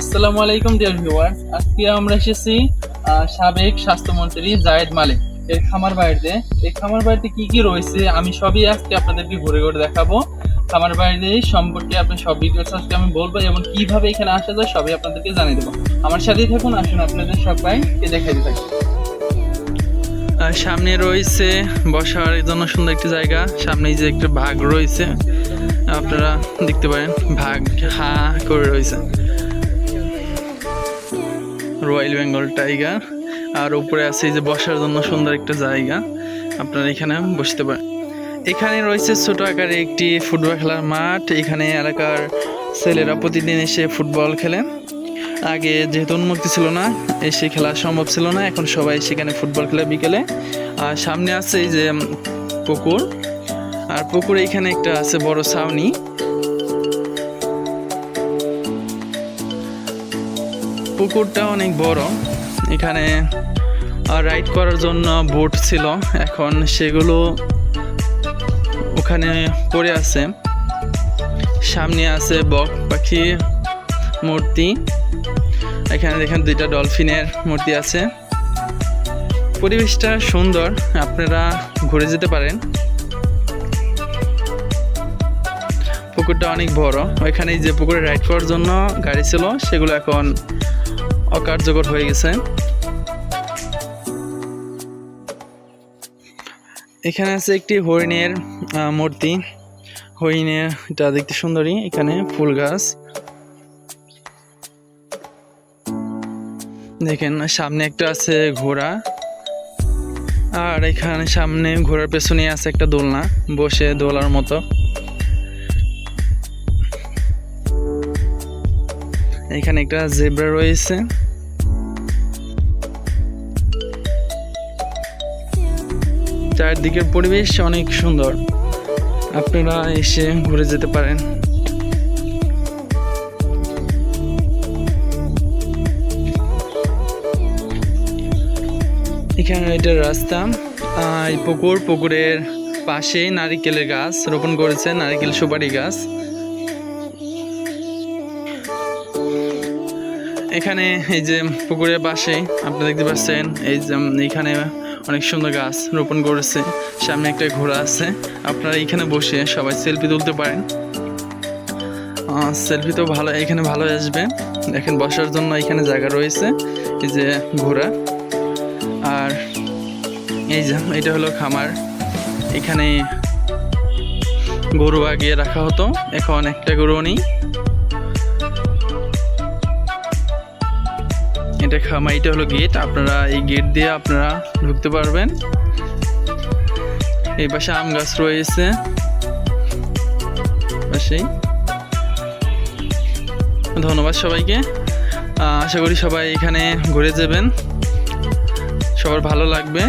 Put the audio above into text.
আসসালামু আলাইকুম dear viewer আজকে আমরা এসেছি সাবেক স্বাস্থ্যমন্ত্রী জায়েদ মালিক এর খামার বাড়িতে। এই খামার বাড়িতে কি কি রয়েছে আমি সবই আজকে আপনাদেরকে ঘুরে ঘুরে দেখাবো। খামার বাড়িতে সম্পর্কে আপনি সব ডিটেলস আজকে আমি বলব এবং কীভাবে এখানে আসা যায় সবই আপনাদেরকে জানিয়ে দেবো। আমার সাথেই থাকুন, আসুন আপনাদের সবাইকে দেখাই দিতে সামনে রয়েছে, বসার জন্য সুন্দর একটি জায়গা। সামনে যে একটা ভাগ রয়েছে, আপনারা দেখতে পারেন ভাগ হা করে রয়েছে। রয়্যাল বেঙ্গল টাইগার আর উপরে আছে এই যে বসার জন্য সুন্দর একটা জায়গা। আপনারা এখানে বসতে পারেন। এখানে রয়েছে ছোট আকারে একটি ফুটবল খেলার মাঠ। এখানে এলাকার ছেলেরা প্রতিদিন এসে ফুটবল খেলে আগে যেহেতু উন্মুক্তি ছিল না, এসে খেলা সম্ভব ছিল না। এখন সবাই সেখানে ফুটবল খেলে বিকেলে। আর সামনে আছে এই যে পুকুর। আর পুকুরে এখানে একটা আছে বড় ছাউনি। পুকুরটা অনেক বড়। এখানে রাইড করার জন্য বোট ছিল। এখন সেগুলো ওখানে পড়ে আছে। সামনে আছে বক পাখি মূর্তি। এখানে দেখেন দুইটা ডলফিনের মূর্তি আছে। পরিবেশটা সুন্দর, আপনারা ঘুরে যেতে পারেন। পুকুরটা অনেক বড়। ওইখানে যে পুকুরে রাইড করার জন্য গাড়ি ছিল, সেগুলো এখন অকার্যকর হয়ে গেছে। এখানে আছে একটি হরিণের মূর্তি। হরিণের এটা দেখতে সুন্দরী। এখানে ফুল গাছ। দেখেন, সামনে একটা আছে ঘোড়া। আর এখানে সামনে ঘোড়ার পেছনে আছে একটা দোলনা, বসে দোলার মতো। এখানে একটা জেব্রা রয়েছে। চারদিকের পরিবেশ অনেক সুন্দর। আপনারা এসে ঘুরে যেতে পারেন। এখানে এটা রাস্তা। পুকুর, পুকুরের পাশে নারিকেলের গাছ রোপণ করেছে, নারিকেল সুপারি গাছ। এখানে এই যে পুকুরের পাশে আপনি দেখতে পাচ্ছেন, এই যে এখানে অনেক সুন্দর গাছ রোপণ করেছে। সামনে একটা ঘোড়া আছে। আপনারা এখানে বসে সবাই সেলফি তুলতে পারেন। সেলফি তো ভালো, এখানে ভালো আসবে। দেখেন, বসার জন্য এখানে জায়গা রয়েছে, এই যে ঘোড়া। আর এই যে, এটা হলো খামার। এখানে গরু আগিয়ে রাখা হতো, এখন একটা গরু নেই। এটা খামার এটা হলো গেট আপনারা এই গেট দিয়ে আপনারা ঢুকতে পারবেন। এই পাশে আম গাছ রয়েছে। পাশেই। ধন্যবাদ সবাইকে। আশা করি সবাই এখানে ঘুরে যাবেন। সবার ভালো লাগবে।